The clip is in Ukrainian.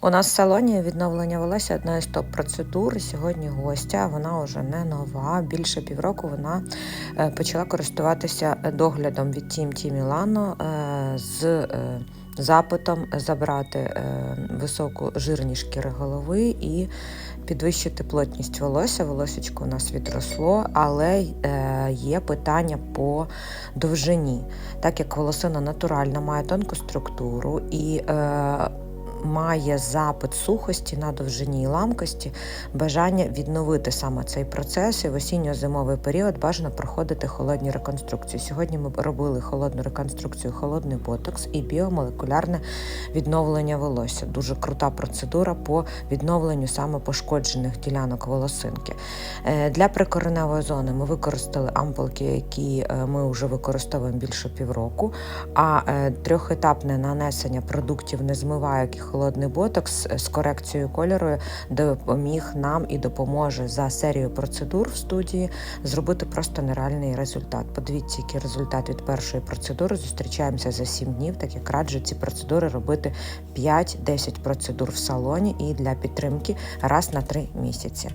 У нас в салоні відновлення волосся одна із топ-процедур. Сьогодні гостя, вона вже не нова. Більше півроку вона е, почала користуватися доглядом від T Milano е, з е, запитом забрати е, високу жирні шкіри голови і підвищити плотність волосся. Волосечко у нас відросло, але е, є питання по довжині. Так як волосина натуральна, має тонку структуру і е, має запит сухості на довжині і ламкості, бажання відновити саме цей процес і в осінньо-зимовий період бажано проходити холодні реконструкції. Сьогодні ми робили холодну реконструкцію, холодний ботокс і біомолекулярне відновлення волосся. Дуже крута процедура по відновленню саме пошкоджених ділянок волосинки. Е, Для прикореневої зони ми використали ампулки, які е, ми вже використовуємо більше півроку. А е, трьохетапне нанесення продуктів не змиває, як і холодний ботокс з корекцією кольору допоміг нам і допоможе за серію процедур в студії зробити просто нереальний результат. Подивіться, який результат від першої процедури. Зустрічаємося за 7 днів, так як раджу ці процедури робити 5-10 процедур в салоні і для підтримки раз на 3 місяці.